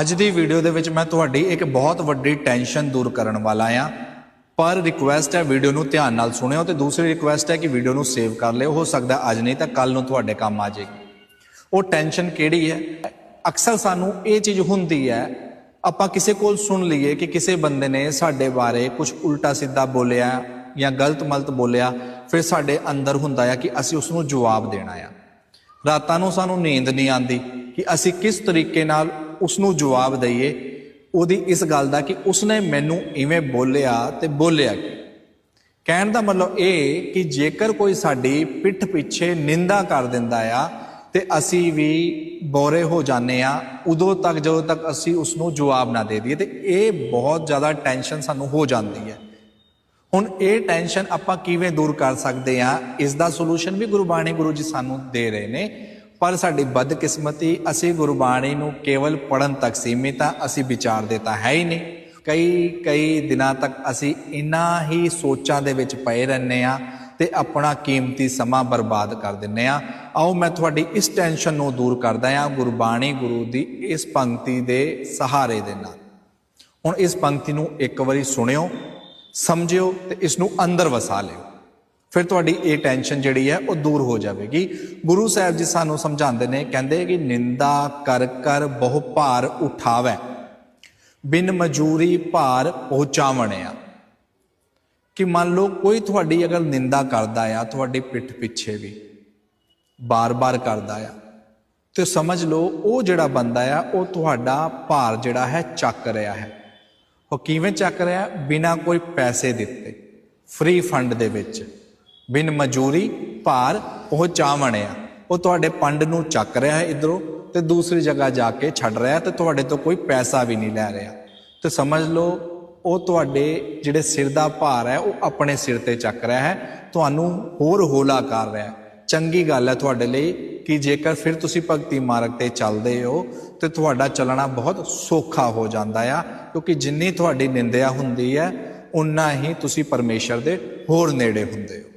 ਅੱਜ ਦੀ ਵੀਡੀਓ ਦੇ ਵਿੱਚ ਮੈਂ ਤੁਹਾਡੀ ਇੱਕ ਬਹੁਤ ਵੱਡੀ ਟੈਨਸ਼ਨ ਦੂਰ ਕਰਨ ਵਾਲਾ ਆ ਪਰ ਰਿਕੁਐਸਟ ਹੈ ਵੀਡੀਓ ਨੂੰ ਧਿਆਨ ਨਾਲ ਸੁਣਿਓ ਤੇ ਦੂਸਰੀ ਰਿਕੁਐਸਟ ਹੈ ਕਿ ਵੀਡੀਓ ਨੂੰ ਸੇਵ ਕਰ ਲਿਓ। ਹੋ ਸਕਦਾ ਅੱਜ ਨਹੀਂ ਤਾਂ ਕੱਲ ਨੂੰ ਤੁਹਾਡੇ ਕੰਮ ਆ ਜਾਏਗੀ। ਉਹ ਟੈਨਸ਼ਨ ਕਿਹੜੀ ਹੈ? ਅਕਸਰ ਸਾਨੂੰ ਇਹ ਚੀਜ਼ ਹੁੰਦੀ ਹੈ, ਆਪਾਂ ਕਿਸੇ ਕੋਲ ਸੁਣ ਲਈਏ ਕਿ ਕਿਸੇ ਬੰਦੇ ਨੇ ਸਾਡੇ ਬਾਰੇ ਕੁਝ ਉਲਟਾ ਸਿੱਧਾ ਬੋਲਿਆ ਜਾਂ ਗਲਤ ਮਲਤ ਬੋਲਿਆ, ਫਿਰ ਸਾਡੇ ਅੰਦਰ ਹੁੰਦਾ ਆ ਕਿ ਅਸੀਂ ਉਸ ਨੂੰ ਜਵਾਬ ਦੇਣਾ ਆ। ਰਾਤਾਂ ਨੂੰ ਸਾਨੂੰ ਨੀਂਦ ਨਹੀਂ ਆਉਂਦੀ ਕਿ ਅਸੀਂ ਕਿਸ ਤਰੀਕੇ ਨਾਲ ਉਸ ਨੂੰ ਜਵਾਬ ਦਈਏ, ਉਹਦੀ ਇਸ ਗੱਲ ਦਾ ਕਿ ਉਸਨੇ ਮੈਨੂੰ ਇਵੇਂ ਬੋਲਿਆ ਤੇ ਬੋਲਿਆ ਕੀ? ਕਹਿਣ ਦਾ ਮਤਲਬ ਇਹ ਕਿ ਜੇਕਰ ਕੋਈ ਸਾਡੀ ਪਿੱਠ ਪਿੱਛੇ ਨਿੰਦਾ ਕਰ ਦਿੰਦਾ ਆ ਤੇ ਅਸੀਂ ਵੀ ਬੋਰੇ ਹੋ ਜਾਂਦੇ ਆ, ਉਦੋਂ ਤੱਕ ਜਦੋਂ ਤੱਕ ਅਸੀਂ ਉਸ ਨੂੰ ਜਵਾਬ ਨਾ ਦੇ ਦਈਏ ਤੇ ਇਹ ਬਹੁਤ ਜ਼ਿਆਦਾ ਟੈਨਸ਼ਨ ਸਾਨੂੰ ਹੋ ਜਾਂਦੀ ਹੈ। ਹੁਣ ਇਹ ਟੈਨਸ਼ਨ ਆਪਾਂ ਕਿਵੇਂ ਦੂਰ ਕਰ ਸਕਦੇ ਆ, ਇਸ ਦਾ ਸੋਲੂਸ਼ਨ ਵੀ ਗੁਰਬਾਣੀ ਗੁਰੂ ਜੀ ਸਾਨੂੰ ਦੇ ਰਹੇ ਨੇ। ਪਰ ਸਾਡੀ ਬਦਕਿਸਮਤੀ ਅਸੀਂ ਗੁਰਬਾਣੀ ਨੂੰ ਕੇਵਲ ਪੜਨ ਤੱਕ ਸੀਮਿਤ ਆ, ਅਸੀਂ ਵਿਚਾਰਦੇ ਤਾਂ ਹੈ ਹੀ ਨਹੀਂ। ਕਈ ਕਈ ਦਿਨਾਂ ਤੱਕ ਅਸੀਂ ਇਨਾ ਹੀ ਸੋਚਾਂ ਦੇ ਵਿੱਚ ਪਏ ਰਹਿੰਦੇ ਆ ਤੇ ਆਪਣਾ ਕੀਮਤੀ ਸਮਾਂ ਬਰਬਾਦ ਕਰ ਦਿੰਨੇ ਆ ਆਓ ਮੈਂ ਤੁਹਾਡੀ ਇਸ ਟੈਨਸ਼ਨ ਨੂੰ ਦੂਰ ਕਰਦਾ ਆ ਗੁਰਬਾਣੀ ਗੁਰੂ ਦੀ ਇਸ ਪੰਕਤੀ ਦੇ ਸਹਾਰੇ ਦੇ ਨਾਲ। ਹੁਣ ਇਸ ਪੰਕਤੀ ਨੂੰ ਇੱਕ ਵਾਰੀ ਸੁਣਿਓ, ਸਮਝਿਓ ਤੇ ਇਸ ਨੂੰ ਅੰਦਰ ਵਸਾ ਲਿਓ। ਫਿਰ ਤੁਹਾਡੀ ਇਹ ਟੈਨਸ਼ਨ ਜਿਹੜੀ ਹੈ ਉਹ ਦੂਰ ਹੋ ਜਾਵੇਗੀ। ਗੁਰੂ ਸਾਹਿਬ ਜੀ ਸਾਨੂੰ ਸਮਝਾਉਂਦੇ ਨੇ, ਕਹਿੰਦੇ ਕਿ ਨਿੰਦਾ ਕਰ ਕਰ ਬਹੁ ਭਾਰ ਉਠਾਵੈ, ਬਿਨ ਮਜੂਰੀ ਭਾਰ ਪਹੁੰਚਾਵਣਿਆ। ਕਿ ਮੰਨ ਲਓ ਕੋਈ ਤੁਹਾਡੀ ਅਗਰ ਨਿੰਦਾ ਕਰਦਾ ਆ, ਤੁਹਾਡੀ ਪਿੱਠ ਪਿੱਛੇ ਵੀ, ਬਾਰ-ਬਾਰ ਕਰਦਾ ਆ, ਤੇ ਸਮਝ ਲਓ ਉਹ ਜਿਹੜਾ ਬੰਦਾ ਆ, ਉਹ ਤੁਹਾਡਾ ਭਾਰ ਜਿਹੜਾ ਹੈ ਚੱਕ ਰਿਹਾ ਹੈ। ਉਹ ਕਿਵੇਂ ਚੱਕ ਰਿਹਾ? ਬਿਨਾ ਕੋਈ ਪੈਸੇ ਦਿੱਤੇ ਫ੍ਰੀ ਫੰਡ ਦੇ ਵਿੱਚ। ਬਿਨ ਮਜੂਰੀ ਭਾਰ ਉਹ ਪਹੁੰਚਾਵਣਿਆ ਉਹ ਤੁਹਾਡੇ ਪੰਡ ਨੂੰ ਚੱਕ ਰਿਹਾ ਹੈ ਇਧਰੋਂ ਤੇ ਦੂਸਰੀ ਜਗ੍ਹਾ ਜਾ ਕੇ ਛੱਡ ਰਿਹਾ ਤੇ ਤੁਹਾਡੇ ਤੋਂ ਕੋਈ ਪੈਸਾ ਵੀ ਨਹੀਂ ਲੈ ਰਿਹਾ। ਤੇ ਸਮਝ ਲਓ, ਉਹ ਤੁਹਾਡੇ ਜਿਹੜੇ ਸਿਰ ਦਾ ਭਾਰ ਹੈ, ਉਹ ਆਪਣੇ ਸਿਰ ਤੇ ਚੱਕ ਰਿਹਾ ਹੈ। ਤੁਹਾਨੂੰ ਹੋਰ ਹੋਲਾ ਕਰ ਰਿਹਾ ਹੈ। ਚੰਗੀ ਗੱਲ ਹੈ ਤੁਹਾਡੇ ਲਈ ਕਿ ਜੇਕਰ ਫਿਰ ਤੁਸੀਂ ਭਗਤੀ ਮਾਰਗ ਤੇ ਚੱਲਦੇ ਹੋ, ਤੇ ਤੁਹਾਡਾ ਚੱਲਣਾ ਬਹੁਤ ਸੌਖਾ ਹੋ ਜਾਂਦਾ ਆ, ਕਿਉਂਕਿ ਜਿੰਨੀ ਤੁਹਾਡੀ ਨਿੰਦਿਆ ਹੁੰਦੀ ਹੈ ਉਨਾ ਹੀ ਤੁਸੀਂ ਪਰਮੇਸ਼ਰ ਦੇ ਹੋਰ ਨੇੜੇ ਹੁੰਦੇ ਹੋ।